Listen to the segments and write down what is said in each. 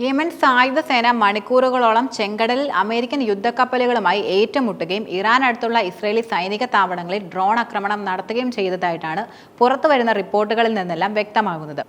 Yemen സായുധ സേന മണിക്കൂറുകളോളം ചെങ്കടലിൽ അമേരിക്കൻ യുദ്ധക്കപ്പലുകളുമായി ഏറ്റുമുട്ടുകയും ഇറാൻ അടുത്തുള്ള ഇസ്രയേലി സൈനിക താവളങ്ങളിൽ ഡ്രോൺ ആക്രമണം നടത്തുകയും ചെയ്തതായിട്ടാണ് പുറത്തുവരുന്ന റിപ്പോർട്ടുകളിൽ നിന്നെല്ലാം വ്യക്തമാകുന്നത്.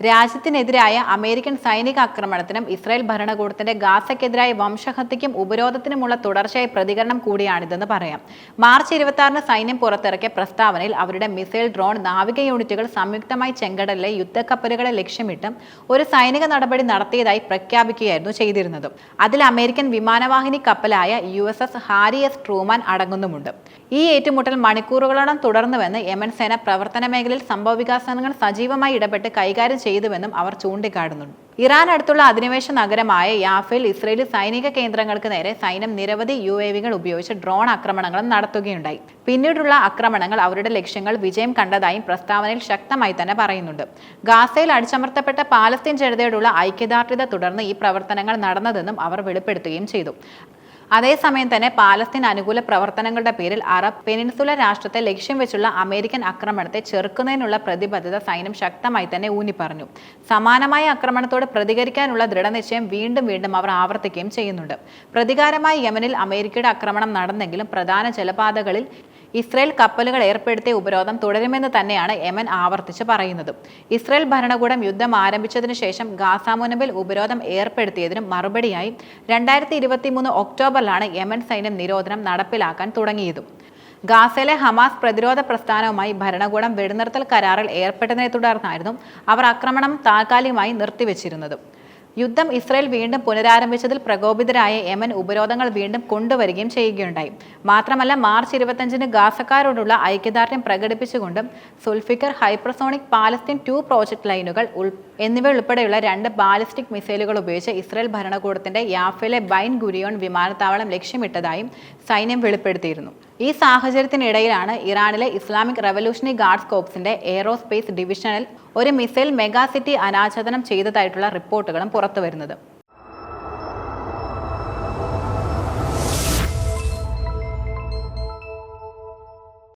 രാജ്യത്തിനെതിരായ അമേരിക്കൻ സൈനിക ആക്രമണത്തിനും ഇസ്രായേൽ ഭരണകൂടത്തിന്റെ ഗാസയ്ക്കെതിരായ വംശഹത്യയ്ക്കും ഉപരോധത്തിനുമുള്ള തുടർച്ചയായ പ്രതികരണം കൂടിയാണിതെന്ന് പറയാം. മാർച്ച് ഇരുപത്തി ആറിന് സൈന്യം പുറത്തിറക്കിയ പ്രസ്താവനയിൽ അവരുടെ മിസൈൽ ഡ്രോൺ നാവിക യൂണിറ്റുകൾ സംയുക്തമായി ചെങ്കടലിലെ യുദ്ധക്കപ്പലുകളെ ലക്ഷ്യമിട്ട് ഒരു സൈനിക നടപടി നടത്തിയതായി പ്രഖ്യാപിക്കുകയായിരുന്നു ചെയ്തിരുന്നത്. അതിൽ അമേരിക്കൻ വിമാനവാഹിനി കപ്പലായ U S S Harry S Truman അടങ്ങുന്നുമുണ്ട്. ഈ ഏറ്റുമുട്ടൽ മണിക്കൂറുകളോളം തുടർന്നുവെന്ന് യമൻ സേന പ്രവർത്തന മേഖലയിൽ സംഭവ വികാസങ്ങൾ സജീവമായി ഇടപെട്ട് കൈകാര്യം ചെയ്തുവെന്നും അവർ ചൂണ്ടിക്കാട്ടുന്നുണ്ട്. ഇറാൻ അടുത്തുള്ള അധിനിവേശ നഗരമായ യാഫയിൽ ഇസ്രയേലി സൈനിക കേന്ദ്രങ്ങൾക്ക് നേരെ സൈന്യം നിരവധി യു എ വികൾ ഉപയോഗിച്ച് ഡ്രോൺ ആക്രമണങ്ങളും നടത്തുകയുണ്ടായി. പിന്നീടുള്ള ആക്രമണങ്ങൾ അവരുടെ ലക്ഷ്യങ്ങൾ വിജയം കണ്ടതായും പ്രസ്താവനയിൽ ശക്തമായി തന്നെ പറയുന്നുണ്ട്. ഗാസയിൽ അടിച്ചമർത്തപ്പെട്ട പാലസ്തീൻ ജനതയോടുള്ള ഐക്യദാർഢ്യത തുടർന്ന് ഈ പ്രവർത്തനങ്ങൾ നടന്നതെന്നും അവർ വെളിപ്പെടുത്തുകയും ചെയ്തു. അതേസമയം തന്നെ പാലസ്തീൻ അനുകൂല പ്രവർത്തനങ്ങളുടെ പേരിൽ അറബ് പെനിൻസുല രാഷ്ട്രത്തെ ലക്ഷ്യം വെച്ചുള്ള അമേരിക്കൻ ആക്രമണത്തെ ചെറുക്കുന്നതിനുള്ള പ്രതിബദ്ധത സൈന്യം ശക്തമായി തന്നെ ഊന്നിപ്പറഞ്ഞു. സമാനമായ ആക്രമണത്തോട് പ്രതികരിക്കാനുള്ള ദൃഢനിശ്ചയം വീണ്ടും വീണ്ടും അവർ ആവർത്തിക്കുകയും ചെയ്യുന്നുണ്ട്. പ്രതികാരമായി യമനിൽ അമേരിക്കയുടെ ആക്രമണം നടന്നെങ്കിലും പ്രധാന ജലപാതകളിൽ ഇസ്രയേൽ കപ്പലുകൾ ഏർപ്പെടുത്തിയ ഉപരോധം തുടരുമെന്ന് തന്നെയാണ് യമൻ ആവർത്തിച്ച് പറയുന്നത്. ഇസ്രയേൽ ഭരണകൂടം യുദ്ധം ആരംഭിച്ചതിനു ശേഷം ഗാസ മുനമ്പിൽ ഉപരോധം ഏർപ്പെടുത്തിയതിനും മറുപടിയായി രണ്ടായിരത്തി ഇരുപത്തി മൂന്ന് ഒക്ടോബറിലാണ് യമൻ സൈന്യം നിരോധനം നടപ്പിലാക്കാൻ തുടങ്ങിയതും. ഗാസയിലെ ഹമാസ് പ്രതിരോധ പ്രസ്ഥാനവുമായി ഭരണകൂടം വെടിനിർത്തൽ കരാറിൽ ഏർപ്പെട്ടതിനെ തുടർന്നായിരുന്നു അവർ ആക്രമണം താൽക്കാലികമായി നിർത്തിവെച്ചിരുന്നത്. യുദ്ധം ഇസ്രയേൽ വീണ്ടും പുനരാരംഭിച്ചതിൽ പ്രകോപിതരായ യമൻ ഉപരോധങ്ങൾ വീണ്ടും കൊണ്ടുവരികയും ചെയ്യുകയുണ്ടായി. മാത്രമല്ല മാർച്ച് ഇരുപത്തഞ്ചിന് ഗാസക്കാരോടുള്ള ഐക്യദാർഢ്യം പ്രകടിപ്പിച്ചുകൊണ്ടും Zulfiqar hypersonic Palestine two project ലൈനുകൾ എന്നിവ ഉൾപ്പെടെയുള്ള രണ്ട് ബാലിസ്റ്റിക് മിസൈലുകൾ ഉപയോഗിച്ച് ഇസ്രയേൽ ഭരണകൂടത്തിന്റെ യാഫയിലെ ബൈൻ ഗുരിയോൺ വിമാനത്താവളം ലക്ഷ്യമിട്ടതായും സൈന്യം വെളിപ്പെടുത്തിയിരുന്നു. ഈ സാഹചര്യത്തിനിടയിലാണ് ഇറാനിലെ ഇസ്ലാമിക് റവല്യൂഷണറി ഗാർഡ്സ് കോപ്സിന്റെ എയ്റോസ്പേസ് ഡിവിഷനിൽ ഒരു മിസൈൽ മെഗാസിറ്റി അനാച്ഛാദനം ചെയ്തതായിട്ടുള്ള റിപ്പോർട്ടുകളും പുറത്തുവരുന്നത്